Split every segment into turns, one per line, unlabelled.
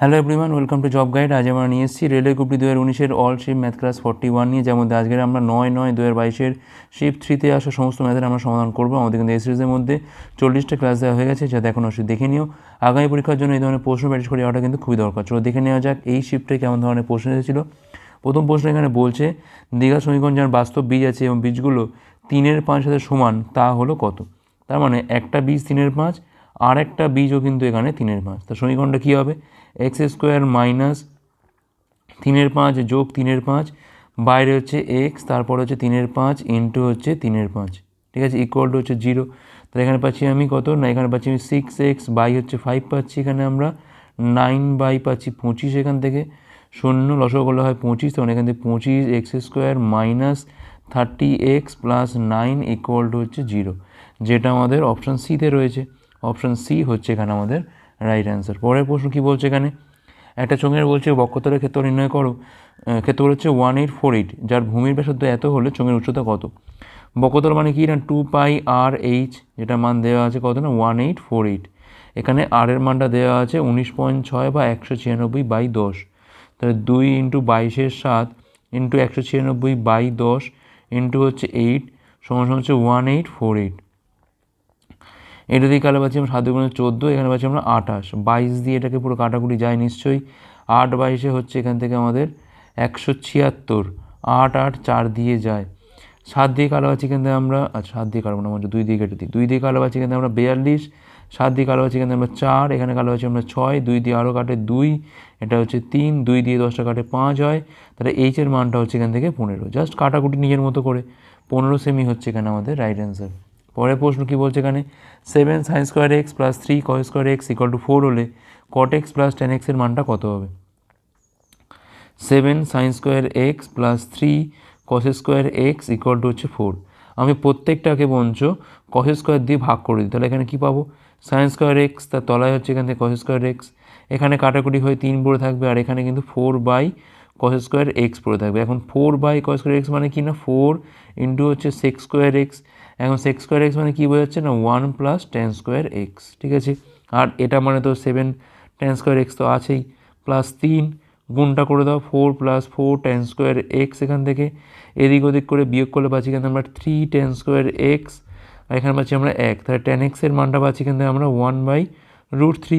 Hello everyone welcome to job guide আজ আমরা নিয়ে এসেছি রেলওয়ে গ্রুপটি দু হাজার উনিশের all shift math class forty one নিয়ে, যার মধ্যে আজকের আমরা নয় নয় দু হাজার বাইশের শিপ থ্রিতে আসা সমস্ত ম্যাথের আমরা সমাধান করব। আমাদের কিন্তু এই সিরিজের মধ্যে চল্লিশটা ক্লাস দেওয়া হয়ে গেছে যাতে এখন অবশ্যই দেখে নিও। আগামী পরীক্ষার জন্য এই ধরনের প্রশ্ন প্র্যাকটিস করে যাওয়াটা কিন্তু খুবই দরকার। চলো দেখে নেওয়া যাক এই শিফটে কেমন ধরনের প্রশ্ন এসেছিল। প্রথম প্রশ্ন এখানে বলছে, দীঘা সমীকরণ যার বাস্তব বীজ আছে এবং বীজগুলো তিনের পাঁচ সাথে সমান, তা হলো কত? তার মানে একটা বীজ তিনের পাঁচ আর একটা বীজও কিন্তু এখানে তিনের পাঁচ। তো সমীকরণটা কী হবে? এক্স স্কোয়ার মাইনাস তিনের পাঁচ যোগ তিনের পাঁচ, বাইরে হচ্ছে এক্স, তারপর হচ্ছে তিনের পাঁচ ইন্টু হচ্ছে তিনের পাঁচ। ঠিক আছে? ইকুয়াল টু হচ্ছে জিরো তাহলে এখানে পাচ্ছি আমি কত? না, এখানে পাচ্ছি আমি সিক্স এক্স বাই হচ্ছে ফাইভ পাচ্ছি এখানে আমরা। নাইন বাই পাচ্ছি পঁচিশ এখান থেকে। শূন্য লসক করলে হয় পঁচিশ, তখন এখান থেকে পঁচিশ X square minus thirty X plus nine equal to হচ্ছে জিরো যেটা আমাদের অপশান সিতে রয়েছে। অপশান সি হচ্ছে এখানে আমাদের রাইট অ্যান্সার পরের প্রশ্ন কী বলছে এখানে? একটা চোঙের বলছে বক্ষতলের ক্ষেত্র নির্ণয় করো। আহ, ক্ষেত্রফল হচ্ছে ওয়ান এইট ফোর এইট যার ভূমির ব্যাসার্ধ এত হলে চোঙের উচ্চতা কত? বক্ষতল মানে কি? না টু পাই আর এইচ যেটা মান দেওয়া আছে কত না? ওয়ান এইট ফোর এইট এখানে আর এর মানটা দেওয়া আছে উনিশ পয়েন্ট ছয় বা একশো ছিয়ানব্বই বাই দশ। তাহলে দুই ইন্টু বাইশের সাত ইন্টু একশো ছিয়ানব্বই বাই দশ ইন্টু হচ্ছে এইট সমান হচ্ছে ওয়ান এইট ফোর এইট এটা দিয়ে কালে পাচ্ছি আমরা সাত দুগুণে চোদ্দ, এখানে পাচ্ছি আমরা আঠাশ। বাইশ দিয়ে এটাকে পুরো কাটাকুটি যায় নিশ্চয়ই। আট বাইশে হচ্ছে এখান থেকে আমাদের একশো ছিয়াত্তর। আট আট চার দিয়ে যায়। সাত দিয়ে কালো এখান থেকে আমরা আচ্ছা সাত দিয়ে কাটবো না দুই দিয়ে কেটে দিই। দুই দিয়ে কালো এখান থেকে আমরা বিয়াল্লিশ। সাত দিয়ে কালো এখান থেকে আমরা চার। এখানে কালো পাচ্ছি আমরা ছয়। দুই দিয়ে আরও কাটে দুই। এটা হচ্ছে তিন। দুই দিয়ে দশটা কাটে পাঁচ হয়। তাহলে এইচের মানটা হচ্ছে এখান থেকে পনেরো। জাস্ট কাটাকুটি নিজের মতো করে। পনেরো সেমি হচ্ছে এখানে আমাদের রাইট অ্যান্সার পরের প্রশ্ন কী বলছে এখানে? Seven sin square X plus three cos square X equal to four হলে কট এক্স প্লাস টেন এক্সের মানটা কত হবে? Seven sin square X plus three cos square X equal to হচ্ছে ফোর আমি প্রত্যেকটাকে বঞ্চ কস স্কোয়ার দিয়ে ভাগ করে দিই। তাহলে এখানে কী পাবো? সাইন স্কোয়ার এক্স তার তলায় হচ্ছে এখান থেকে কস স্কোয়ার এক্স এখানে কাটাকুটি হয়ে তিন পড়ে থাকবে আর এখানে কিন্তু four by cos square X পড়ে থাকবে। এখন four by cos square X মানে কি না? ফোর ইন্টু হচ্ছে সেক্স স্কোয়ার এক্স এখন সেক্স স্কোয়ার এক্স মানে কী বোঝাচ্ছে না? One plus tan square X ঠিক আছে? আর এটা মানে তো সেভেন টেন স্কোয়ার এক্স তো আছেই। প্লাস তিন, গুণটা করে দাও four plus four tan square X এখান থেকে। এদিক ওদিক করে বিয়োগ করলে পাচ্ছি কিন্তু আমরা থ্রি টেন স্কোয়ার এক্স আর এখানে পাচ্ছি আমরা এক। তাহলে টেন এক্সের মানটা পাচ্ছি কিন্তু আমরা ওয়ান বাই রুট থ্রি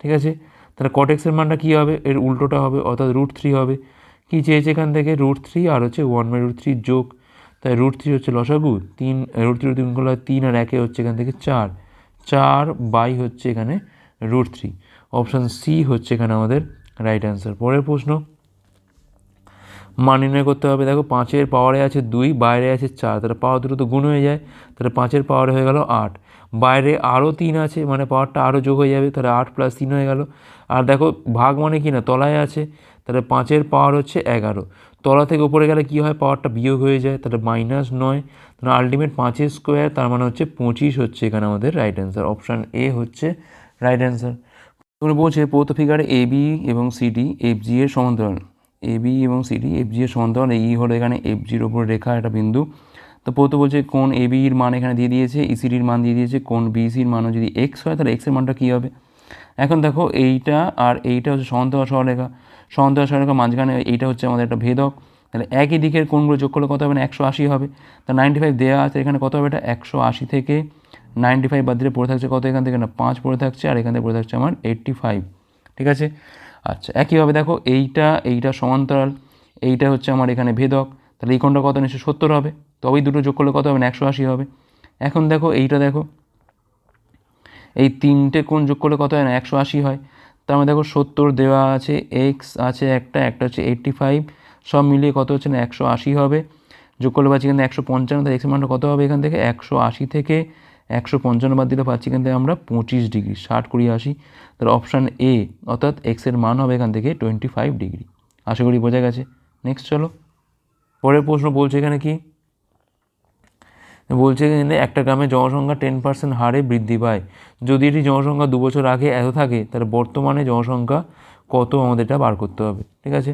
ঠিক আছে? তাহলে কট এক্সের মানটা কী হবে? এর উল্টোটা হবে, অর্থাৎ রুট থ্রি হবে। কী চেয়েছে এখান থেকে? রুট থ্রি আর হচ্ছে ওয়ান বাই রুট থ্রি যোগ। তাই রুট থ্রি হচ্ছে লসাগু, তিন রুট থ্রি তিন করলে তিন আর একে হচ্ছে এখান থেকে চার। চার বাই হচ্ছে এখানে রুট থ্রি অপশান সি হচ্ছে এখানে আমাদের রাইট অ্যান্সার পরের প্রশ্ন, মান নির্ণয় করতে হবে। দেখো পাঁচের পাওয়ারে আছে দুই, বাইরে আছে চার। তাহলে পাওয়ার দুটো তো গুণ হয়ে যায়। তাহলে পাঁচের পাওয়ারে হয়ে গেল আট। বাইরে আরও তিন আছে মানে পাওয়ারটা আরও যোগ হয়ে যাবে, তাহলে আট প্লাস তিন হয়ে গেল। আর দেখো ভাগ মানে কি না? তলায় আছে। তাহলে পাঁচের পাওয়ার হচ্ছে এগারো। তলা থেকে উপরে গেলে কী হয়? পাওয়ারটা বিয়োগ হয়ে যায়, তাহলে মাইনাস নয়। তাহলে আলটিমেট পাঁচের স্কোয়ার তার মানে হচ্ছে পঁচিশ হচ্ছে এখানে আমাদের রাইট অ্যান্সার অপশান এ হচ্ছে রাইট অ্যান্সার তোমরা বলছে প্রত ফিগারে এ বি এবং সিডি এফ জি এর সমান্তরাল। এ বি এবং সিডি এফ জি এর সমান্তরাল। এই হলো এখানে এফ জির ওপর রেখা একটা বিন্দু। তো প্রত বলছে কোন এ বির মান এখানে দিয়ে দিয়েছে ইসিডির মান দিয়ে দিয়েছে কোন বিসির মানও যদি এক্স হয়, তাহলে এক্সের মানটা কী হবে? এখন দেখো এইটা আর এইটা হচ্ছে সমান্তরাল সরলরেখা। সমান্তরাল সরলরেখা মাঝখানে এইটা হচ্ছে আমাদের একটা ভেদক। তাহলে একই দিকের কোণগুলো যোগ করলে কত হবে? না একশো আশি হবে। তা নাইনটি ফাইভ দেওয়া আছে, এখানে কত হবে এটা? একশো আশি থেকে নাইনটি ফাইভ বাদ দিলে পড়ে থাকছে কত? এখান থেকে না, পাঁচ পড়ে থাকছে আর এখান থেকে পড়ে থাকছে আমার এইট্টি ফাইভ ঠিক আছে? আচ্ছা একইভাবে দেখো, এইটা এইটা সমান্তরাল, এইটা হচ্ছে আমার এখানে ভেদক। তাহলে এই কোণটা কত নিশ্চয়ই সত্তর হবে। তবেই দুটো যোগ করলে কত হবে? না একশো আশি হবে। এখন দেখো, এইটা দেখো, এই তিনটে কোণ যোগ করলে কত হয় না? একশো আশি হয়। তার মধ্যে দেখো সত্তর দেওয়া আছে এক্স আছে একটা একটা হচ্ছে এইট্টি ফাইভ সব মিলিয়ে কত হচ্ছে না, একশো আশি হবে। যোগ করলে পাচ্ছি এখানে একশো পঞ্চান্ন, তাহলে এক্সের মানটা কত হবে এখান থেকে? একশো আশি থেকে একশো পঞ্চান্ন বাদ দিলে পাচ্ছি এখান থেকে আমরা পঁচিশ ডিগ্রি, ষাট কুড়ি আশি। তাহলে অপশান এ অর্থাৎ এক্সের মান হবে এখান থেকে টোয়েন্টি ফাইভ ডিগ্রি। আশা করি বোঝা গেছে। নেক্সট চলো। পরের প্রশ্ন বলছে এখানে কি? বলছে এখানে একটা গ্রামে জনসংখ্যা টেন পার্সেন্ট হারে বৃদ্ধি পায়। যদি এটি জনসংখ্যা দু বছর আগে এত থাকে, তাহলে বর্তমানে জনসংখ্যা কত আমাদের এটা বার করতে হবে? ঠিক আছে?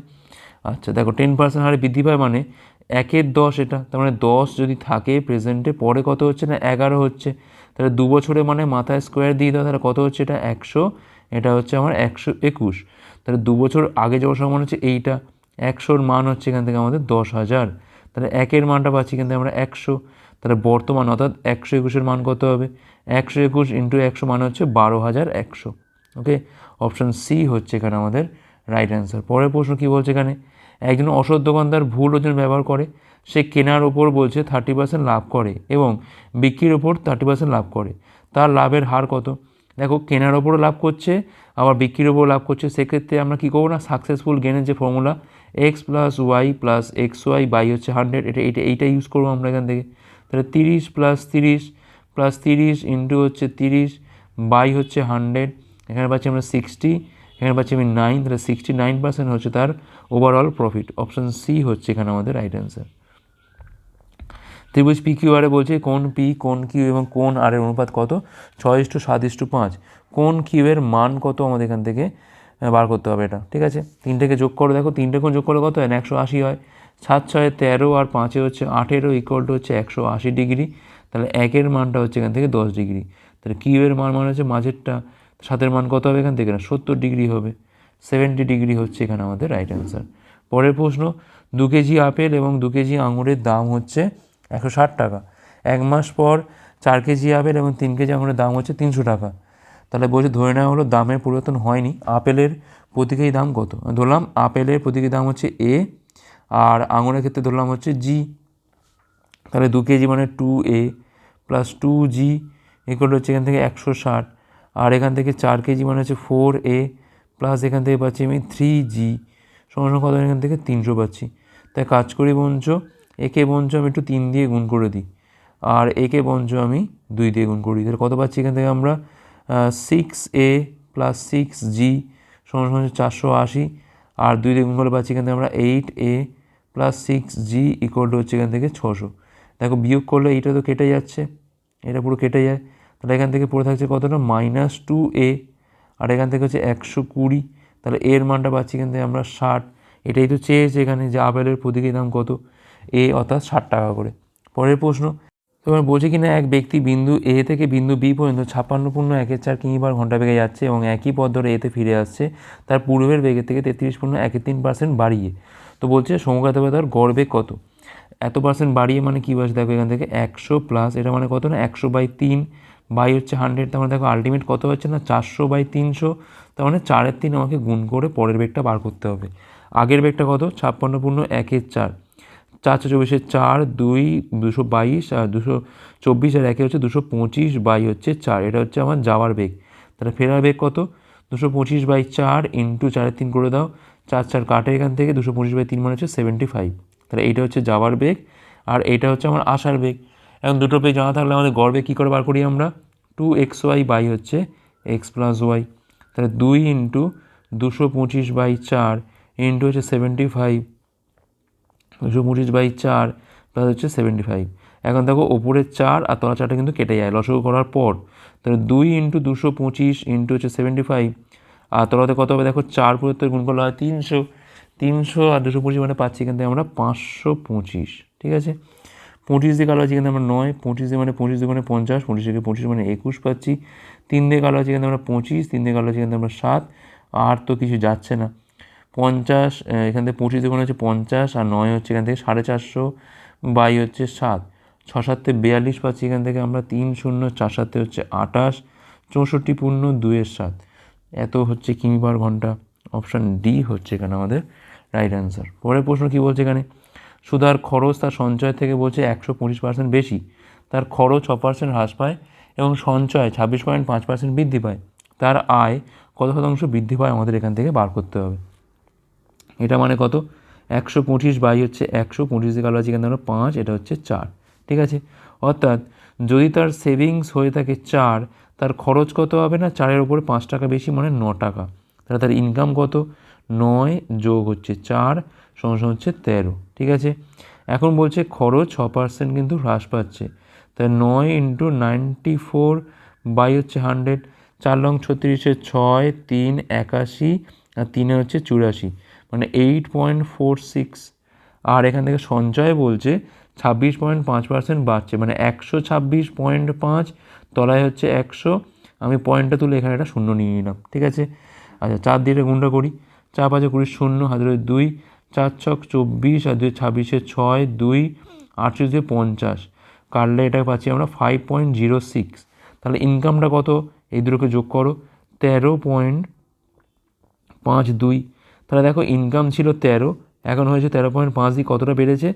আচ্ছা দেখো টেন পার্সেন্ট হারে বৃদ্ধি পায় মানে একের দশ এটা। তার মানে দশ যদি থাকে প্রেজেন্টে পরে কত হচ্ছে না এগারো হচ্ছে? তাহলে দু বছরে মানে মাথায় স্কোয়ার দিয়ে দাও, তাহলে কত হচ্ছে এটা? একশো। এটা হচ্ছে আমার একশো একুশ। তাহলে দু বছর আগে যাওয়ার সমান হচ্ছে এইটা। একশোর মান হচ্ছে এখান থেকে আমাদের দশ হাজার। তাহলে একের মানটা পাচ্ছি কিন্তু আমরা একশো। তাহলে বর্তমান অর্থাৎ একশো একুশের মান কত হবে? একশো একুশ ইন্টু একশো মানে হচ্ছে বারো হাজার একশো। ওকে অপশান সি হচ্ছে এখানে আমাদের রাইট অ্যান্সার পরের প্রশ্ন কী বলছে এখানে? একজন অসৎ দোকানদার ভুল ওজন ব্যবহার করে, সে কেনার ওপর বলছে থার্টি পার্সেন্ট লাভ করে এবং বিক্রির ওপর থার্টি পার্সেন্ট লাভ করে। তার লাভের হার কত? দেখো, কেনার ওপরও লাভ করছে, আবার বিক্রির ওপর লাভ করছে। সেক্ষেত্রে আমরা কী করব না? সাকসেসফুল গেনের যে formula X plus Y plus X Y by হচ্ছে হান্ড্রেড এটা এটা, এইটা ইউজ করব আমরা এখান থেকে। তাহলে তিরিশ প্লাস তিরিশ প্লাস তিরিশ ইন্টু হচ্ছে তিরিশ বাই হচ্ছে হান্ড্রেড এখানে পাচ্ছি আমরা সিক্সটি এখানে পাচ্ছি আমি নাইন তাহলে সিক্সটি নাইন পার্সেন্ট হচ্ছে তার ওভারঅল প্রফিট অপশান সি হচ্ছে এখানে আমাদের রাইট অ্যান্সার ত্রিভুজ পি কিউ আরে বলছে কোন পি কোন কিউ এবং কোন আর এর অনুপাত কত? ছয় ইস্টু সাত ইস্টু পাঁচ। কোন কিউ এর মান কত আমাদের এখান থেকে বার করতে হবে এটা, ঠিক আছে? তিনটেকে যোগ করো, দেখো তিনটে কোন যোগ করলে কত হয়? একশো আশি হয়। সাত ছয় তেরো আর পাঁচে হচ্ছে আঠেরো ইকুয়াল টু হচ্ছে একশো আশি ডিগ্রি। তাহলে একের মানটা হচ্ছে এখান থেকে দশ ডিগ্রি। তাহলে কিউ এর মান মানে হচ্ছে মাঝেরটা, সাতের মান কত হবে এখান থেকে? না, সত্তর ডিগ্রি হবে। সেভেন্টি ডিগ্রি হচ্ছে এখানে আমাদের রাইট অ্যান্সার পরের প্রশ্ন, দু কেজি আপেল এবং দু কেজি আঙুরের দাম হচ্ছে একশো ষাট টাকা। এক মাস পর চার কেজি আপেল এবং তিন কেজি আঙুরের দাম হচ্ছে তিনশো টাকা। তাহলে বলছে, ধরে নেওয়া হলো দামের পরিবর্তন হয়নি। আপেলের প্রতি কেজি দাম কত? ধরলাম, আপেলের প্রতি কেজি দাম হচ্ছে এ আর আঙুরের ক্ষেত্রে ধরলাম হচ্ছে জি তাহলে দু কেজি মানে two A plus two G equal হচ্ছে এখান থেকে একশো ষাট। আর এখান থেকে চার কেজি মানে হচ্ছে ফোর এ প্লাস এখান থেকে পাচ্ছি আমি থ্রি জি সমস্যা কত? এখান থেকে তিনশো পাচ্ছি। তাই কাজ করি বঞ্চ, একে বঞ্চ আমি একটু তিন দিয়ে গুণ করে দিই। আর একে বঞ্চ আমি দুই দিয়ে গুণ করি তাহলে কত পাচ্ছি? এখান থেকে আমরা six A plus six G সমান সমান হচ্ছে চারশো আশি। আর দুই দিয়ে গুণ করলে পাচ্ছি এখান থেকে আমরা eight A plus six G equal to হচ্ছে এখান থেকে ছশো। দেখো বিয়োগ করলে এইটা তো কেটে যাচ্ছে, এটা পুরো কেটে যায়। তাহলে এখান থেকে পড়ে থাকছে কতটা? মাইনাস টু এ আর এখান থেকে হচ্ছে একশো কুড়ি। তাহলে এর মানটা পাচ্ছি থেকে আমরা ষাট। এটাই তো চেয়েছে এখানে যে আপেলের প্রতীকী দাম কত? এ অর্থাৎ ষাট টাকা করে। পরের প্রশ্ন, তোমার বলছে কিনা এক ব্যক্তি বিন্দু এ থেকে বিন্দু বি পর্যন্ত ছাপ্পান্ন পূর্ণ একের চার কিমি বার ঘণ্টা বেগে যাচ্ছে এবং একই পথ ধরে এতে ফিরে আসছে, তার পূর্বের বেগের থেকে তেত্রিশ পূর্ণ একের তিন পার্সেন্ট বাড়িয়ে। তো বলছে সমগাতভাবে গড় বেগ কত? এত পার্সেন্ট বাড়িয়ে মানে কী বলছে? দেখো এখান থেকে একশো প্লাস এটা মানে কত না? একশো বাই তিন বাই হচ্ছে হান্ড্রেড তার মানে দেখো আলটিমেট কত হচ্ছে না? চারশো বাই তিনশো, তার মানে চারের তিন আমাকে গুণ করে পরের বেগটা বার করতে হবে। আগের বেগটা কত? ছাপ্পান্ন পূর্ণ একের চার। চারশো চব্বিশের চার, দুই, দুশো বাইশ আর দুশো চব্বিশ আর একে হচ্ছে দুশো পঁচিশ বাই হচ্ছে চার। এটা হচ্ছে আমার যাওয়ার বেগ। তাহলে ফেরার বেগ কত? দুশো পঁচিশ বাই চার ইন্টু চারের তিন করে দাও। চার চার কাটে এখান থেকে দুশো পঁচিশ বাই তিন মানে হচ্ছে সেভেন্টি ফাইভ তাহলে এইটা হচ্ছে যাওয়ার বেগ, আর এইটা হচ্ছে আমার আসার বেগ। এখন দুটো বেগ জানা থাকলে আমাদের গড় বেগ কী করে বার করি আমরা? টু এক্স ওয়াই বাই হচ্ছে এক্স প্লাস ওয়াই তাহলে দুই ইন্টু দুশো পঁচিশ বাই চার ইন্টু হচ্ছে সেভেন্টি ফাইভ দুশো পঁচিশ বাই চার প্লাস হচ্ছে সেভেন্টি ফাইভ এখন দেখো ওপরের চার আর তলা চারটা কিন্তু কেটে যায় লসগু করার পর। তাহলে দুই ইন্টু দুশো পঁচিশ ইন্টু হচ্ছে সেভেন্টি ফাইভ আর তলাতে কত হবে? দেখো, চার পুরোত্তর গুণ করলে হয় তিনশো। তিনশো আর দুশো পঁচিশ মানে পাচ্ছি এখান থেকে আমরা পাঁচশো পঁচিশ, ঠিক আছে? পঁচিশ দিয়ে কালো আছে এখানে আমরা নয়, পঁচিশ দিয়ে মানে পঁচিশ দিয়ে মানে পঞ্চাশ, পঁচিশ থেকে পঁচিশ মানে একুশ পাচ্ছি। তিন দিয়ে কালো আছে এখানে আমরা পঁচিশ, তিন দিয়ে কালো আছে এখানে আমরা সাত, আর তো কিছু যাচ্ছে না। পঞ্চাশ এখান থেকে পঁচিশ দুগুণ হচ্ছে পঞ্চাশ আর নয় হচ্ছে এখান থেকে সাড়ে চারশো, বাই হচ্ছে সাত। ছ সাতে বিয়াল্লিশ পাচ্ছি এখান থেকে আমরা, তিন শূন্য, চার সাতে হচ্ছে আটাশ চৌষট্টি পূর্ণ দুয়ের সাত। এত হচ্ছে কিমি পার ঘণ্টা। অপশান ডি হচ্ছে এখানে আমাদের রাইট অ্যান্সার পরের প্রশ্ন কী বলছে এখানে? সুধার খরচ তার সঞ্চয় থেকে বলছে একশো পঁচিশ পার্সেন্ট বেশি। তার খরচ ছ পার্সেন্ট হ্রাস পায় এবং সঞ্চয় ছাব্বিশ পয়েন্ট পাঁচ পার্সেন্ট বৃদ্ধি পায়। তার আয় কত শতাংশ বৃদ্ধি পায় আমাদের এখান থেকে বার করতে হবে। এটা মানে কত? একশো পঁচিশ বাই হচ্ছে একশো পঁচিশ কালো আছে এখানে পাঁচ, এটা হচ্ছে চার। ঠিক আছে? অর্থাৎ যদি তার সেভিংস হয়ে থাকে চার তার খরচ কত হবে না? চারের উপরে পাঁচ টাকা বেশি মানে ন টাকা। তাহলে তার ইনকাম কত? নয় যোগ হচ্ছে চার সমস্যা হচ্ছে তেরো। ঠিক আছে? এখন বলছে খরচ ছ পার্সেন্ট কিন্তু হ্রাস পাচ্ছে। তাই নয় ইন্টু নাইনটি ফোর বাই হচ্ছে হান্ড্রেড চার লং ছত্রিশে ছয়, তিন একাশি, আর তিনে হচ্ছে চুরাশি। মানে এইট পয়েন্ট ফোর সিক্স আর এখান থেকে সঞ্চয় বলছে ছাব্বিশ পয়েন্ট পাঁচ পার্সেন্ট বাড়ছে। মানে একশো ছাব্বিশ পয়েন্ট পাঁচ তলায় হচ্ছে একশো। আমি পয়েন্টটা তুলে এখানে একটা শূন্য নিয়ে নিলাম, ঠিক আছে? আচ্ছা চার দিয়ে গুণটা করি। চার পাঁচে কুড়ি শূন্য হাতে দুই। চার ছক চব্বিশ, আর দুই ছাব্বিশে ছয়, দুই, আটচল্লিশ দিয়ে পঞ্চাশ। কাটলে এটা পাচ্ছি আমরা ফাইভ পয়েন্ট জিরো সিক্স তাহলে ইনকামটা কত? এই দুটোকে যোগ করো, তেরো পয়েন্ট পাঁচ দুই। তাহলে দেখো ইনকাম ছিল তেরো, এখন হয়েছে তেরো পয়েন্ট পাঁচ দিয়ে কতটা বেড়েছে?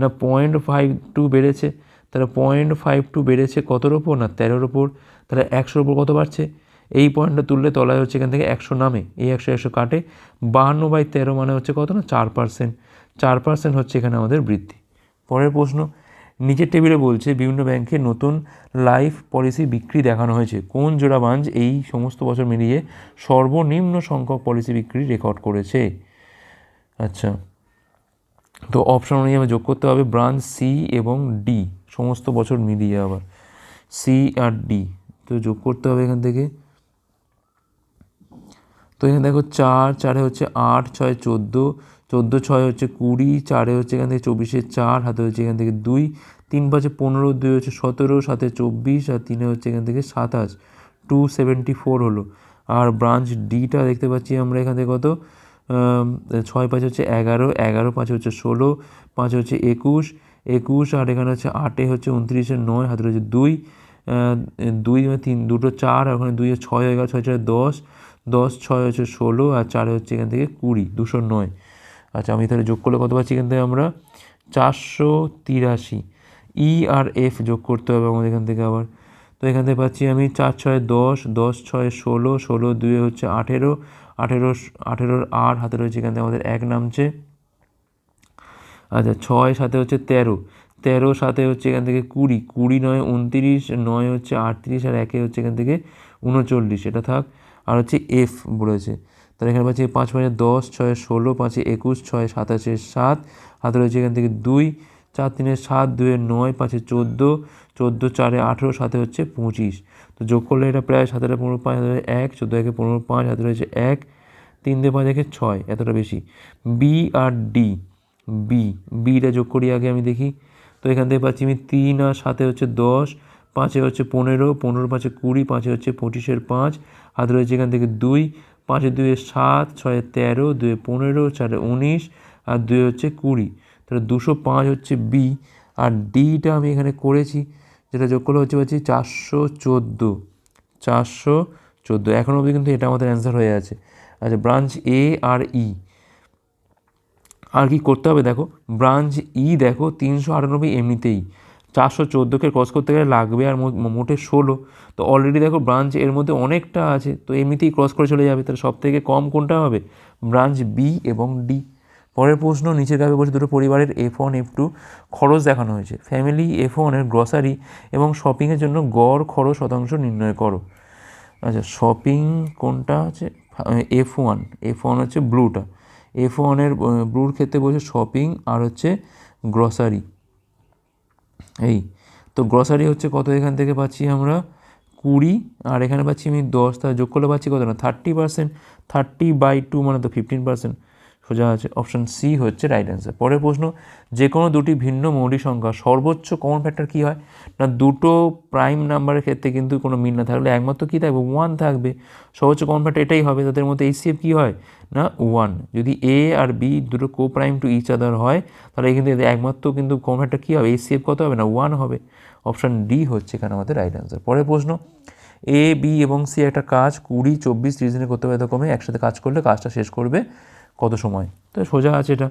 না পয়েন্ট ফাইভ টু বেড়েছে। তাহলে পয়েন্ট ফাইভ টু বেড়েছে কতর ওপর না তেরোর ওপর তাহলে একশোর ওপর কত বাড়ছে? এই পয়েন্টটা তুললে তলায় হচ্ছে এখান থেকে একশো নামে, এই একশো একশো কাটে। বাহান্ন বাই তেরো মানে হচ্ছে কত না? চার পার্সেন্ট চার পার্সেন্ট হচ্ছে এখানে আমাদের বৃদ্ধি। পরের প্রশ্ন, নিচের টেবিলে বলছে বিভিন্ন ব্যাংকে নতুন লাইফ পলিসি বিক্রি দেখানো হয়েছে। কোন জোড়া জোড়াবাঞ্জ এই সমস্ত বছর মিলিয়ে সর্বনিম্ন সংখ্যক পলিসি বিক্রি রেকর্ড করেছে? আচ্ছা তো অপশন অনুযায়ী যোগ করতে হবে। ব্রাঞ্চ সি এবং ডি সমস্ত বছর মিলিয়ে আবার সি আর ডি তো যোগ করতে হবে এখান থেকে। তো এখানে দেখো চার, চারে হচ্ছে আট, ছয় চোদ্দ চোদ্দ, ছয় হচ্ছে কুড়ি, চারে হচ্ছে এখান থেকে চব্বিশে চার হাতে হচ্ছে এখান থেকে দুই, তিন পাঁচে পনেরো, দুই হচ্ছে সতেরো সাথে চব্বিশ, আর তিনে হচ্ছে এখান থেকে সাতাশ। টু সেভেন্টি ফোর হলো। আর ব্রাঞ্চ ডিটা দেখতে পাচ্ছি আমরা এখান থেকে কত? ছয় পাঁচ হচ্ছে এগারো এগারো পাঁচ হচ্ছে ষোলো, পাঁচ হচ্ছে একুশ একুশ, আর এখানে হচ্ছে আটে হচ্ছে উনত্রিশে নয় হাতে হচ্ছে দুই দুই মানে তিন, দুটো চার, আর ওখানে দুই ছয় হয়ে গেল, ছয় ছয় দশ দশ ছয় হচ্ছে ষোলো, আর চারে হচ্ছে এখান থেকে কুড়ি, দুশো নয়। আচ্ছা আমি তাহলে যোগ করলে কত পাচ্ছি এখান থেকে আমরা? চারশো তিরাশি। ই আর এফ যোগ করতে হবে আমাদের এখান থেকে আবার। তো এখান থেকে পাচ্ছি আমি চার ছয় দশ দশ ছয় ষোলো ষোলো দুয়ে হচ্ছে আঠেরো আঠেরো, আঠেরোর আট হাতে রয়েছে এখান থেকে আমাদের এক নামছে। আচ্ছা ছয় সাথে হচ্ছে তেরো। তেরো সাথে হচ্ছে এখান থেকে কুড়ি। কুড়ি নয়, উনতিরিশ, নয় হচ্ছে আটত্রিশ আর একে হচ্ছে এখান থেকে উনচল্লিশ। এটা থাক। আর হচ্ছে এফ বলেছে। তাহলে এখানে পাচ্ছি পাঁচ পাঁচে দশ, ছয় ষোলো, পাঁচে একুশ, ছয় সাতাশে সাত, হাতে রয়েছে এখান থেকে দুই, চার তিনে সাত, দুয়ে নয়, পাঁচে চোদ্দ চোদ্দ চারে আঠেরো, সাথে হচ্ছে পঁচিশ। তো যোগ করলে এটা প্রায় সাতেরো পনেরো, পাঁচ হাতে এক, চোদ্দ একে পনেরো, পাঁচ, হাতে রয়েছে এক, তিন দিয়ে পাঁচ একে ছয়, এতটা বেশি। বি আর ডি। বি বিটা যোগ করি আগে আমি দেখি। তো এখান থেকে পাচ্ছি আমি তিন আর সাথে হচ্ছে দশ, পাঁচে হচ্ছে পনেরো পনেরো পাঁচে কুড়ি, পাঁচে হচ্ছে পঁচিশের পাঁচ হাতে রয়েছে এখান থেকে দুই, পাঁচে দুয়ে সাত, ছয়ে তেরো, দুয়ে পনেরো, চারে উনিশ, আর দুয়ে হচ্ছে কুড়ি। তাহলে দুশো পাঁচ হচ্ছে বি আর ডিটা আমি এখানে করেছি, যেটা যোগ করলে হচ্ছে পাচ্ছি চারশো চোদ্দ। চারশো চোদ্দ। এখনও অবধি কিন্তু এটা আমাদের অ্যান্সার হয়ে আছে। আচ্ছা ব্রাঞ্চ এ আর ই আর কি করতে হবে দেখো? ব্রাঞ্চ ই দেখো, তিনশো আটানব্বই এমনিতেই। চারশো চোদ্দোকে ক্রস করতে গেলে লাগবে আর মোটে ষোলো। তো অলরেডি দেখো ব্রাঞ্চ এর মধ্যে অনেকটা আছে, তো এমনিতেই ক্রস করে চলে যাবে। তাহলে সব থেকে কম কোনটা হবে? ব্রাঞ্চ বি এবং ডি পরের প্রশ্ন, নিচের গাবে বলছে দুটো পরিবারের এফ ওয়ান এফ টু খরচ দেখানো হয়েছে। ফ্যামিলি এফ ওয়ানের গ্রসারি এবং শপিংয়ের জন্য গড় খরচ শতাংশ নির্ণয় করো। আচ্ছা শপিং কোনটা আছে? এফ ওয়ান এফ ওয়ান হচ্ছে ব্লুটা এফ ওয়ানের ব্লুর ক্ষেত্রে বলছে শপিং আর হচ্ছে গ্রসারি এই, তো গ্রসারি হচ্ছে কত? এখান থেকে পাচ্ছি আমরা কুড়ি, আর এখানে পাচ্ছি আমি দশ তার যোগ করলে পাচ্ছি কত না? Thirty percent thirty by two মানে তো ফিফটিন পার্সেন্ট সোজা আছে অপশন সি হচ্ছে রাইট অ্যান্সার পরের প্রশ্ন যে কোনো দুটি ভিন্ন মৌলিক সংখ্যা, সর্বোচ্চ কমন ফ্যাক্টর কী হয়? না, দুটো প্রাইম নাম্বারের ক্ষেত্রে কিন্তু কোনো মিল না থাকলে একমাত্র কী থাকবে? ওয়ান থাকবে। সর্বোচ্চ কমন ফ্যাক্টর এটাই হবে, তাদের মধ্যে এইচসিএফ কী হয়? না ওয়ান যদি এ আর বি দুটো coprime to each other হয়, তাহলে কিন্তু এদের একমাত্র কিন্তু কমন ফ্যাক্টর কী হবে? এইচসিএফ কত হবে? না ওয়ান হবে। অপশান ডি হচ্ছে এখানে আমাদের রাইট অ্যান্সার পরের প্রশ্ন এ বি এবং সি একটা কাজ কুড়ি, চব্বিশ, ত্রিশ দিনে করতে হবে, এরকমই একসাথে কাজ করলে কাজটা শেষ করবে। কত সময়? তো সোজা আছে এটা।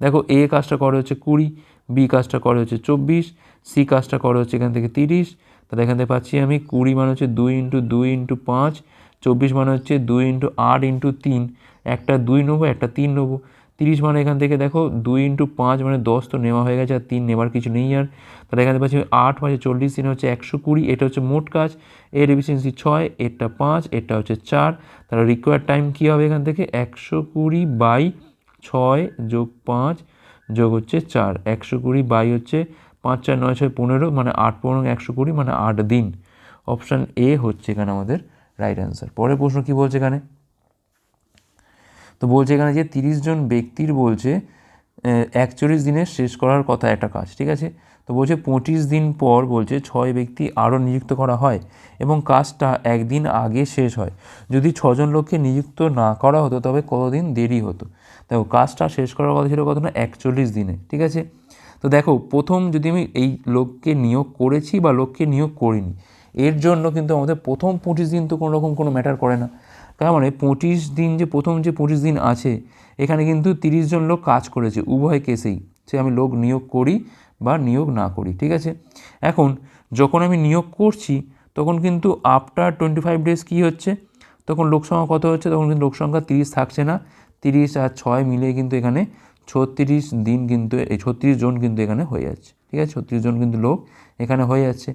দেখো এ কাজটা করে হচ্ছে কুড়ি বি কাজটা করে হচ্ছে চব্বিশ সি কাজটা করে হচ্ছে এখান থেকে তিরিশ। তাহলে এখান থেকে পাচ্ছি আমি কুড়ি মানে হচ্ছে দুই ইন্টু দুই ইন্টু পাঁচ, চব্বিশ মানে হচ্ছে দুই ইন্টু আট ইন্টু তিন। একটা দুই নেব, একটা তিন নেব। তিরিশ মানে এখান থেকে দেখো দুই ইন্টু পাঁচ মানে দশ তো নেওয়া হয়ে গেছে, আর তিন নেওয়ার কিছু নেই আর। তাহলে এখানে পাচ্ছি আট পাঁচে চল্লিশ দিনে হচ্ছে একশো কুড়ি, এটা হচ্ছে মোট কাজ। এর এফিসিয়েন্সি ছয় এরটা পাঁচ, এটা হচ্ছে চার। তাহলে রিকোয়ার টাইম কী হবে এখান থেকে? একশো কুড়ি বাই ছয় যোগ পাঁচ যোগ হচ্ছে চার। একশো কুড়ি বাই হচ্ছে পাঁচ, চার, নয়, ছয়, পনেরো মানে আট পনেরো একশো কুড়ি মানে আট দিন। অপশান এ হচ্ছে এখানে আমাদের রাইট অ্যান্সার পরের প্রশ্ন কী বলছে এখানে? তো বলছে এখানে যে তিরিশ জন ব্যক্তির বলছে একচল্লিশ দিনে শেষ করার কথা একটা কাজ, ঠিক আছে? তো বলছে পঁচিশ দিন পর বলছে ছয় ব্যক্তি আরও নিযুক্ত করা হয় এবং কাজটা একদিন আগে শেষ হয়। যদি ছজন লোককে নিযুক্ত না করা হতো তবে কতদিন দেরি হতো? দেখো, কাজটা শেষ করার কথা ছিল কত না একচল্লিশ দিনে, ঠিক আছে? তো দেখো, প্রথম যদি আমি এই লোককে নিয়োগ করেছি বা লোককে নিয়োগ করিনি, এর জন্য কিন্তু আমাদের প্রথম পঁচিশ দিন তো কোনো রকম কোনো ম্যাটার করে না। তার মানে পঁচিশ দিন যে প্রথম যে পঁচিশ দিন আছে, এখানে কিন্তু তিরিশ জন লোক কাজ করেছে উভয় কেসেই। সে আমি লোক নিয়োগ করি বা নিয়োগ না করি, ঠিক আছে? এখন যখন আমি নিয়োগ করছি, তখন কিন্তু আফটার টোয়েন্টি ফাইভ ডেজ কী হচ্ছে? তখন লোক সংখ্যা কত হচ্ছে? তখন কিন্তু লোকসংখ্যা তিরিশ থাকছে না। তিরিশ আর ছয় মিলে কিন্তু এখানে ছত্রিশ দিন কিন্তু এই ছত্রিশ জন কিন্তু এখানে হয়ে যাচ্ছে, ঠিক আছে? ছত্রিশ জন কিন্তু লোক এখানে হয়ে যাচ্ছে।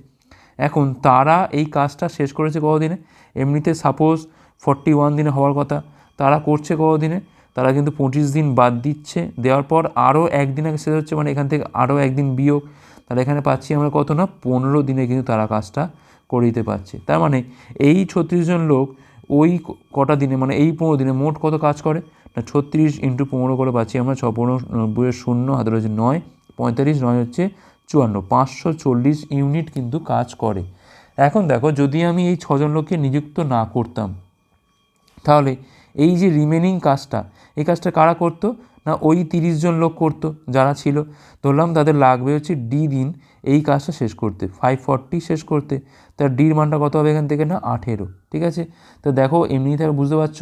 এখন তারা এই কাজটা শেষ করেছে কতদিনে? এমনিতে সাপোজ ফর্টি ওয়ান দিনে হওয়ার কথা। তারা করছে কতদিনে? তারা কিন্তু পঁচিশ দিন বাদ দিচ্ছে। দেওয়ার পর আরও একদিন আগে শেষ হচ্ছে মানে এখান থেকে আরও একদিন বিয়োগ। তাহলে এখানে পাচ্ছি আমরা কত না? পনেরো দিনে কিন্তু তারা কাজটা করে দিতে পারছে। তার মানে এই ছত্রিশ জন লোক ওই কটা দিনে মানে এই পনেরো দিনে মোট কত কাজ করে? না, ছত্রিশ ইন্টু পনেরো করে পাচ্ছি আমরা ছ পনেরো নব্বইয়ের শূন্য হাতের হচ্ছে নয়, পঁয়তাল্লিশ, নয় হচ্ছে চুয়ান্ন, পাঁচশো চল্লিশ ইউনিট কিন্তু কাজ করে। এখন দেখো, যদি আমি এই ছজন লোককে নিযুক্ত না করতাম তাহলে এই যে রিমেনিং কাজটা, এই কাজটা কারা করতো? না ওই তিরিশ জন লোক করতো যারা ছিল? ধরলাম তাদের লাগবে হচ্ছে ডি দিন এই কাজটা শেষ করতে ফাইভ ফর্টি শেষ করতে। তার ডির মানটা কত হবে এখান থেকে? না আঠেরো, ঠিক আছে? তো দেখো এমনি এমনিতে বুঝতে পারছ,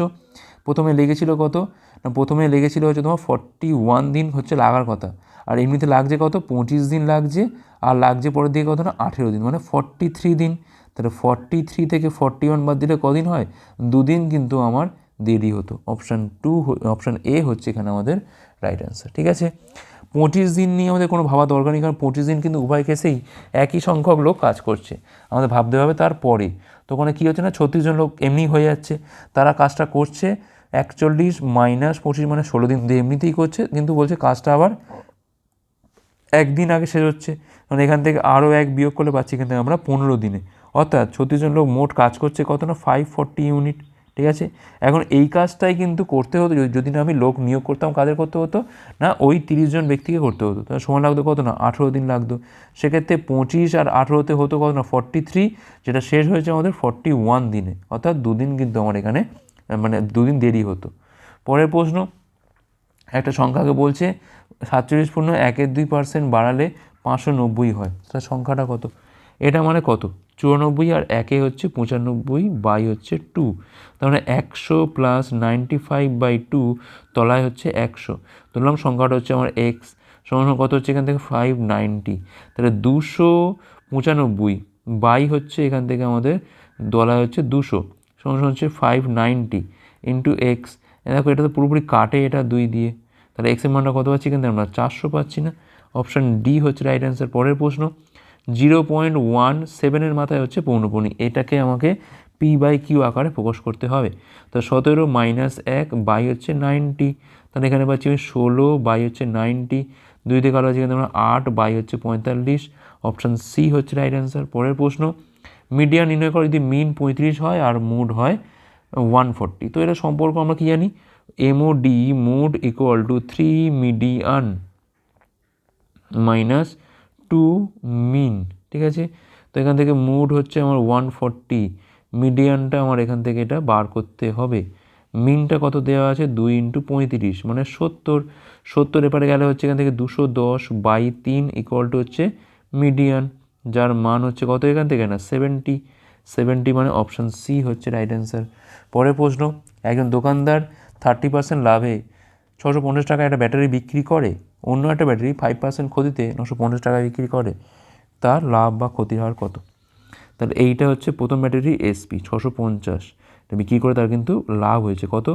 প্রথমে লেগেছিল কত? না প্রথমে লেগেছিল হচ্ছে তোমার ফর্টি ওয়ান দিন হচ্ছে লাগার কথা। আর এমনিতে লাগছে কত? পঁচিশ দিন লাগছে, আর লাগছে পরের দিকে কত? না আঠেরো দিন মানে ফর্টি থ্রি দিন। তাহলে ফর্টি থ্রি থেকে ফর্টি ওয়ান বাদ দিলে কদিন হয়? দুদিন কিন্তু আমার দেরি হতো। অপশান টু অপশান এ হচ্ছে এখানে আমাদের রাইট অ্যান্সার ঠিক আছে? পঁচিশ দিন নিয়ে আমাদের কোনো ভাবা দরকার নেই, কারণ পঁচিশ দিন কিন্তু উভয় কেসেই একই সংখ্যক লোক কাজ করছে। আমাদের ভাবতে হবে তারপরে। তো ওখানে কী হচ্ছে না, ছত্রিশ জন লোক এমনি হয়ে যাচ্ছে। তারা কাজটা করছে একচল্লিশ মাইনাস পঁচিশ মানে ষোলো দিন। দিয়ে এমনিতেই করছে, কিন্তু বলছে কাজটা আবার একদিন আগে শেষ হচ্ছে। মানে এখান থেকে আরও এক বিয়োগ করলে পাচ্ছি থেকে আমরা পনেরো দিনে। অর্থাৎ ছত্রিশ জন লোক মোট কাজ করছে কত না? ফাইভ ফর্টি ইউনিট ঠিক আছে? এখন এই কাজটাই কিন্তু করতে হতো, যদি না আমি লোক নিয়োগ করতাম, কাদের করতে হতো? না, ওই তিরিশ জন ব্যক্তিকে করতে হতো। তাহলে সময় লাগতো কত না? আঠেরো দিন লাগতো। সেক্ষেত্রে পঁচিশ আর আঠেরোতে হতো কত না? ফর্টি থ্রি যেটা শেষ হয়েছে আমাদের ফর্টি ওয়ান দিনে। অর্থাৎ দুদিন কিন্তু আমার এখানে মানে দুদিন দেরি হতো। পরের প্রশ্ন, একটা সংখ্যাকে বলছে, সাতচল্লিশ পূর্ণ একের দুই পার্সেন্ট বাড়ালে পাঁচশো নব্বই হয়। তার সংখ্যাটা কত? এটা মানে কত? চুরানব্বই আর একে হচ্ছে পঁচানব্বই, বাই হচ্ছে টু তার মানে একশো plus ninety five by two তলায় হচ্ছে একশো। ধরলাম সংখ্যাটা হচ্ছে আমার এক্স সমান কত হচ্ছে এখান থেকে? ফাইভ নাইনটি তাহলে দুশো পঁচানব্বই, বাই হচ্ছে এখান থেকে আমাদের দলায় হচ্ছে দুশো, সমান হচ্ছে ফাইভ নাইনটি ইন্টু এক্স দেখো এটা তো পুরোপুরি কাটে এটা দুই দিয়ে। তাহলে এক্সের মানটা কত পাচ্ছি কিন্তু আমরা চারশো পাচ্ছি না। অপশান ডি হচ্ছে রাইট অ্যান্সার পরের প্রশ্ন। জিরো পয়েন্ট ওয়ান সেভেনের মাথায় হচ্ছে পৌনপণি এটাকে আমাকে পি বাই কিউ আকারে প্রকাশ করতে হবে। তো সতেরো মাইনাস এক বাই হচ্ছে নাইনটি তাহলে এখানে পাচ্ছি আমি ষোলো বাই হচ্ছে নাইনটি দুই থেকে আলো আছে কিন্তু আমরা আট বাই হচ্ছে পঁয়তাল্লিশ। অপশান সি হচ্ছে রাইট অ্যান্সার পরের প্রশ্ন। মিডিয়ান নির্ণয় করে, যদি মিন পঁয়ত্রিশ হয় আর মুড হয় ওয়ান ফোরটি তো এটা সম্পর্ক আমরা কী জানি? MO D mode equal to three median minus two mean ঠিক আছে? তো এখান থেকে মুড হচ্ছে আমার ওয়ান ফর্টি মিডিয়ানটা আমার এখান থেকে এটা বার করতে হবে। মিনটা কত দেওয়া আছে? দুই ইন্টু পঁয়ত্রিশ মানে সত্তর। সত্তর এপারে গেলে হচ্ছে এখান থেকে দুশো দশ বাই তিন ইকুয়াল টু হচ্ছে মিডিয়ান যার মান হচ্ছে কত এখান থেকে না? সেভেন্টি সেভেন্টি মানে অপশান সি হচ্ছে রাইট অ্যান্সার পরের প্রশ্ন, একজন দোকানদার থার্টি পার্সেন্ট লাভে ছশো পঞ্চাশ টাকা একটা ব্যাটারি বিক্রি করে? অন্য একটা ব্যাটারি ফাইভ পার্সেন্ট ক্ষতিতে নশো পঞ্চাশ টাকা বিক্রি করে, তার লাভ বা ক্ষতির হার কত? তাহলে এইটা হচ্ছে প্রথম ব্যাটারি এসপি ছশো পঞ্চাশ। বিক্রি করে তার কিন্তু লাভ হয়েছে কত?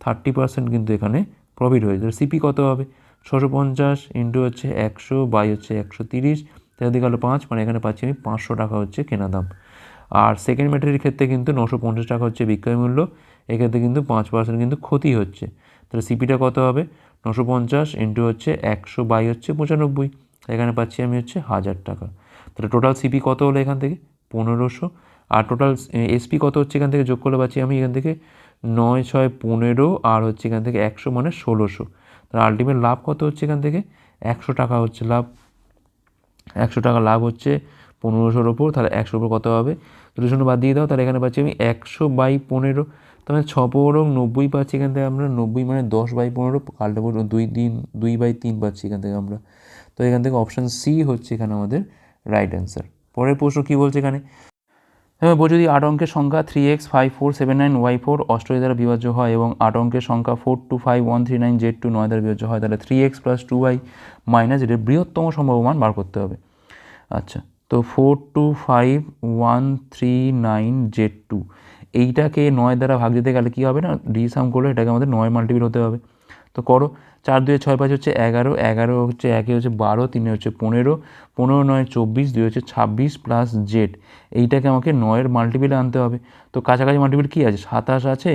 থার্টি পার্সেন্ট কিন্তু এখানে প্রফিট হয়েছে। তাহলে সিপি কত হবে? ছশো পঞ্চাশ ইন্টু হচ্ছে একশো বাই হচ্ছে একশো তিরিশ। তার দিকে হলো পাঁচ মানে এখানে পাচ্ছি আমি পাঁচশো টাকা হচ্ছে কেনা দাম। আর সেকেন্ড ব্যাটারির ক্ষেত্রে কিন্তু নশো পঞ্চাশ টাকা হচ্ছে বিক্রয় মূল্য। এক্ষেত্রে কিন্তু পাঁচ পার্সেন্ট কিন্তু ক্ষতি হচ্ছে। তাহলে সিপিটা কত হবে? নশো পঞ্চাশ ইন্টু হচ্ছে একশো বাই হচ্ছে পঁচানব্বই। এখানে পাচ্ছি আমি হচ্ছে হাজার টাকা। তাহলে টোটাল সিপি কত হলো এখান থেকে? পনেরোশো। আর টোটাল এসপি কত হচ্ছে এখান থেকে? যোগ করলে পাচ্ছি আমি এখান থেকে নয়, ছয়, পনেরো, আর হচ্ছে এখান থেকে একশো মানে ষোলোশো। তাহলে আলটিমেট লাভ কত হচ্ছে এখান থেকে? একশো টাকা হচ্ছে লাভ। একশো টাকা লাভ হচ্ছে পনেরোশোর ওপর, তাহলে একশোর ওপর কত হবে? দুটো শূন্য বাদ দিয়ে দাও, তাহলে এখানে পাচ্ছি আমি একশো বাই পনেরো। তাহলে ছ পনেরো, নব্বই পাচ্ছি এখান থেকে আমরা, নব্বই মানে দশ বাই পনেরো, কালটা পনেরো দুই দিন দুই বাই তিন পাচ্ছি এখান থেকে আমরা। তো এখান থেকে অপশান সি হচ্ছে এখানে আমাদের রাইট অ্যান্সার পরের প্রশ্ন কী বলছে এখানে? হ্যাঁ যদি আট অঙ্কের সংখ্যা three X five four seven nine Y four অষ্টই দ্বারা বিভাজ্য হয় এবং আট অঙ্কের সংখ্যা four two five one three nine Z two নয় দ্বারা বিভাজ্য হয়, তাহলে three X plus two Y minus জেডের বৃহত্তম সম্ভাব্য মান বার করতে হবে। আচ্ছা তো four two five one three nine Z two এইটাকে নয় দ্বারা ভাগ দিতে গেলে কী হবে না? ডিসাম করলে এটাকে আমাদের নয় মাল্টিপিল হতে হবে। তো করো, চার দুয়ে ছয় পাঁচ হচ্ছে এগারো এগারো হচ্ছে একে হচ্ছে বারো, তিনে হচ্ছে পনেরো পনেরো নয় চব্বিশ দুই হচ্ছে ছাব্বিশ প্লাস জেড এইটাকে আমাকে নয়ের মাল্টিপিলে আনতে হবে। তো কাছাকাছি মাল্টিপিল কী আছে? সাতাশ আছে,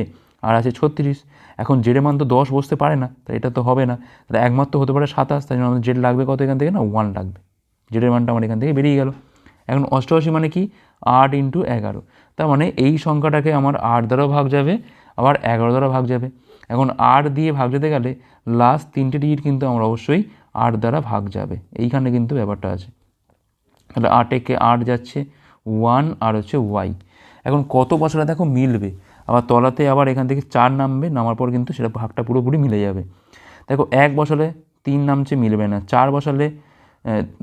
আর আছে ছত্রিশ। এখন জেডের মান তো দশ বসতে পারে না, তাই এটা তো হবে না। তাহলে একমাত্র হতে পারে সাতাশ, তাই জন্য আমাদের জেড লাগবে কত এখান থেকে না? ওয়ান লাগবে। জেডের মানটা আমার এখান থেকে বেরিয়ে গেল। এখন অষ্টআশি মানে কি? আট ইন্টু এগারো। তার মানে এই সংখ্যাটাকে আমার আট দ্বারাও ভাগ যাবে, আবার এগারো দ্বারা ভাগ যাবে। এখন আট দিয়ে ভাগ যেতে গেলে লাস্ট তিনটে ডিজিট কিন্তু আমার অবশ্যই আট দ্বারা ভাগ যাবে। এইখানে কিন্তু ব্যাপারটা আছে। তাহলে আট একে আট যাচ্ছে ওয়ান আর হচ্ছে ওয়াই এখন কত বছরে দেখো মিলবে? আবার তলাতে আবার এখান থেকে চার নামবে, নামার পর কিন্তু সেটা ভাগটা পুরোপুরি মিলে যাবে। দেখো এক বসালে তিন নামছে মিলবে না। চার বসালে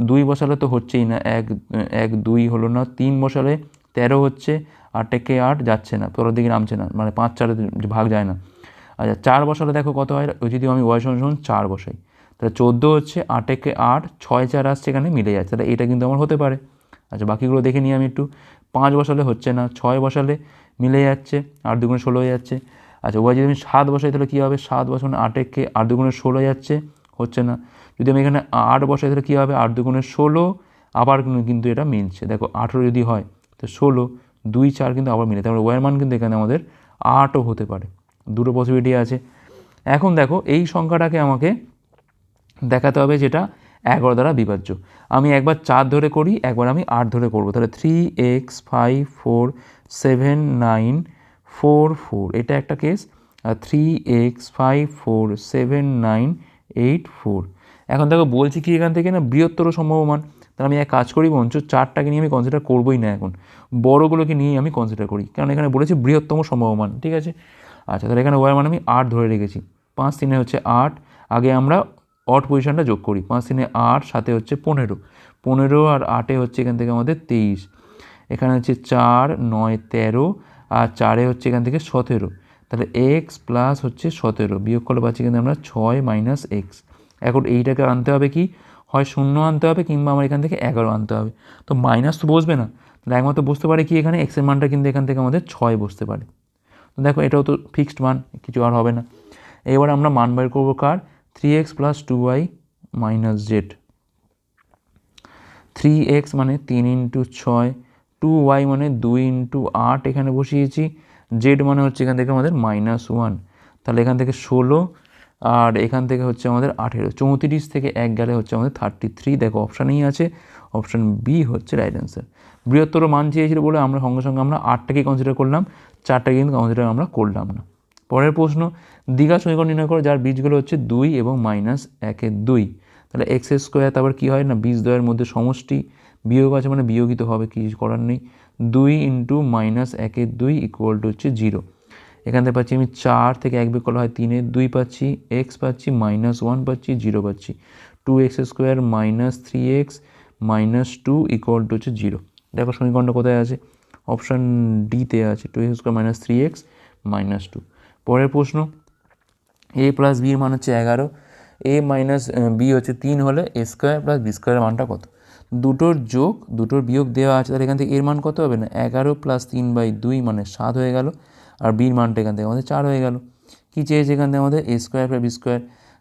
দুই বসালে তো হচ্ছেই না। এক এক, দুই হলো না। তিন বসালে তেরো হচ্ছে আট একে আট যাচ্ছে না তলার দিকে নামছে না মানে পাঁচ চারে ভাগ যায় না। আচ্ছা চার বসালে দেখো কত হয়? যদি আমি সমান সমান চার বসাই, তাহলে চোদ্দ হচ্ছে, আট একে আট, ছয় চার আসছে এখানে, মিলে যাচ্ছে তাহলে এটা কিন্তু আমার হতে পারে। আচ্ছা বাকিগুলো দেখে নিই আমি একটু। পাঁচ বসালে হচ্ছে না, ছয় বসালে মিলে যাচ্ছে, আট দুগুণে ষোলো হয়ে যাচ্ছে। আচ্ছা ওয়াই যদি আমি সাত বসাই, তাহলে কী হবে? সাত বসানো আট একে আট দুগুণে ষোলো যাচ্ছে, হচ্ছে না। যদি আমি এখানে আট বসাই, তাহলে কী হবে? আট দুগুণে ষোলো, আবার কিন্তু এটা মিলছে। দেখো, আঠেরো যদি হয় তো ষোলো, দুই, চার কিন্তু আবার মিলে। তারপরে ওয়ার মান কিন্তু এখানে আমাদের আটও হতে পারে। দুটো পসিবিলিটি আছে। এখন দেখো, এই সংখ্যাটাকে আমাকে দেখাতে হবে যেটা এগারো দ্বারা বিভাজ্য। আমি একবার চার ধরে করি, একবার আমি আট ধরে করব। তাহলে three X five four seven nine four four এটা একটা কেস আর three X five four seven nine eight four এখন দেখো, বলছি কি এখান থেকে না বৃহত্তর সম্ভাবমান? তাহলে আমি এক কাজ করি বঞ্চ চারটাকে নিয়ে আমি কনসিডার করবোই না এখন। বড়গুলোকে নিয়েই আমি কনসিডার করি। কারণ এখানে বলেছি বৃহত্তম সম্ভাবমান, ঠিক আছে? আচ্ছা তাহলে এখানে ওয়ার মানে আমি আট ধরে রেখেছি। পাঁচ তিনে হচ্ছে আট, আগে আমরা অট পজিশনটা যোগ করি। পাঁচ তিনে আট সাথে হচ্ছে পনেরো। পনেরো আর আটে হচ্ছে এখান থেকে আমাদের তেইশ। এখানে হচ্ছে চার, নয়, তেরো, আর চারে হচ্ছে এখান থেকে সতেরো। তাহলে এক্স প্লাস হচ্ছে সতেরো। বিয়োগ করলে পাচ্ছি কিন্তু আমরা ছয় মাইনাস এক্স এখন এইটাকে আনতে হবে কি? হয় শূন্য আনতে হবে কিংবা আমার এখান থেকে এগারো আনতে হবে। তো মাইনাস তো বসবে না। তাহলে একমাত্র বসতে পারে কি এখানে? এক্সের মানটা কিন্তু এখান থেকে আমাদের ছয় বসতে পারে। তো দেখো, এটাও তো ফিক্সড মান, কিছু আর হবে না। এবার আমরা মান বের করব কার? Three X plus two Y minus Z three X মানে তিন ইন্টু ছয় টু ওয়াই মানে দুই ইন্টু আট এখানে বসিয়েছি। জেড মানে হচ্ছে এখান থেকে আমাদের মাইনাস ওয়ান তাহলে এখান থেকে ষোলো আর এখান থেকে হচ্ছে আমাদের আঠেরো। চৌত্রিশ থেকে এক গেলে হচ্ছে আমাদের থার্টি থ্রি দেখো অপশানেই আছে অপশান বি হচ্ছে রাইট অ্যান্সার বৃহত্তর মান চেয়েছিল বলে আমরা সঙ্গে সঙ্গে আমরা আটটাকে কনসিডার করলাম, চারটাকে কিন্তু কনসিডার আমরা করলাম না। পরের প্রশ্ন, দীঘা সমীকরণ নির্ণয় করো, যার বীজগুলো হচ্ছে দুই এবং মাইনাস একের দুই। তাহলে এক্স স্কোয়ার তারপর কী হয় না, বীজ দ্বয়ের মধ্যে সমষ্টি বিয়োগ আছে মানে বিয়োগিত হবে, কিছু করার নেই। দুই ইন্টু মাইনাস একের দুই ইকুয়াল টু হচ্ছে জিরো এখান থেকে পাচ্ছি আমি চার থেকে এক বিয়োগ করলে হয় তিনের দুই পাচ্ছি এক্স পাচ্ছি, মাইনাস ওয়ান পাচ্ছি, জিরো পাচ্ছি। Two x square minus three x minus two equal to হচ্ছে জিরো। দেখো সমীকরণটা কোথায় আছে? অপশান ডিতে আছে। Two x square minus three x minus two. পরের প্রশ্ন, এ প্লাস বির মান হচ্ছে এগারো। এ মাইনাস বি হচ্ছে তিন হলে এ স্কোয়ার প্লাস বি স্কোয়ারের মানটা কত? দুটোর যোগ, দুটোর বিয়োগ দেওয়া আছে, তাহলে এখান থেকে এর মান কত হবে না? এগারো প্লাস তিন বাই দুই মানে সাত হয়ে গেল। আর বির মানটা এখান থেকে আমাদের চার হয়ে গেল। কী চেয়েছে এখান থেকে আমাদের? A square plus b square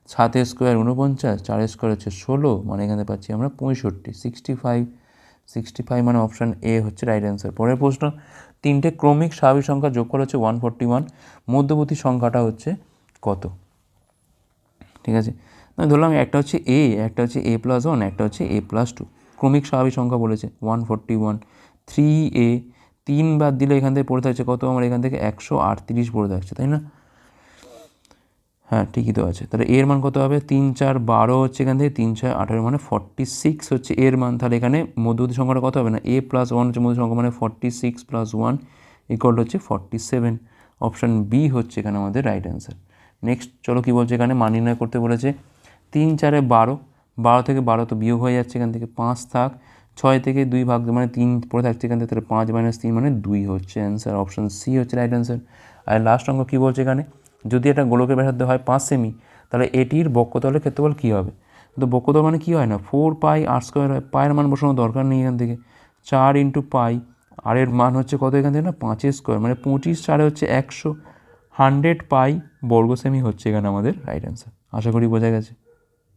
সাতের স্কোয়ার উনপঞ্চাশ চার স্কোয়ার হচ্ছে ষোলো মানে এখানে পাচ্ছি আমরা পঁয়ষট্টি সিক্সটি ফাইভ সিক্সটি ফাইভ মানে অপশান এ হচ্ছে রাইট অ্যান্সার পরের প্রশ্ন, তিনটে ক্রমিক স্বাভাবিক সংখ্যা যোগ করা হচ্ছে ওয়ান ফোরটি ওয়ান মধ্যবর্তী সংখ্যাটা হচ্ছে কত? ঠিক আছে? আমি ধরলাম একটা হচ্ছে এ একটা হচ্ছে এ প্লাস ওয়ান একটা হচ্ছে এ প্লাস টু ক্রমিক স্বাভাবিক সংখ্যা বলেছে ওয়ান ফোরটি ওয়ান থ্রি এ তিন বাদ দিলে এখান থেকে পড়ে থাকছে কত? আমার এখান থেকে একশো আটত্রিশ পড়ে থাকছে তাই না? হ্যাঁ ঠিকই তো আছে। তাহলে এর মান কত হবে? তিন চার বারো হচ্ছে এখান থেকে, তিন ছয় আঠেরো মানে ফর্টি সিক্স হচ্ছে এর মান। তাহলে এখানে মধ্যবর্তী সংখ্যাটা কত হবে না? এ প্লাস ওয়ান হচ্ছে মধ্যবর্তী সংখ্যা মানে forty six plus one equal হচ্ছে ফর্টি সেভেন অপশান বি হচ্ছে এখানে আমাদের রাইট অ্যান্সার নেক্সট চলো কী বলছে এখানে? মান নির্ণয় করতে বলেছে। তিন চারে বারো বারো থেকে বারো তো বিয়োগ হয়ে যাচ্ছে এখান থেকে, পাঁচ থাক। ছয় থেকে দুই ভাগ মানে তিন পড়ে থাকছে এখান থেকে, তাহলে পাঁচ মাইনাস তিন মানে দুই হচ্ছে অ্যান্সার অপশান সি হচ্ছে রাইট অ্যান্সার আর লাস্ট অঙ্ক কী বলছে এখানে? যদি এটা গোলকের ব্যাসার্ধ হয় পাঁচ সেমি তাহলে এটির বক্ষতলের ক্ষেত্রফল কী হবে? তো বক্ষতল মানে কী হয় না? ফোর পাই আর স্কোয়ার হয় পায়ের মান বসানোর দরকার নেই এখান থেকে। চার ইন্টু পাই আর এর মান হচ্ছে কত এখান থেকে না? পাঁচের স্কোয়ার মানে পঁচিশ চারে হচ্ছে একশো। হান্ড্রেড পাই বর্গ সেমি হচ্ছে এখানে আমাদের রাইট অ্যান্সার আশা করি বোঝা গেছে।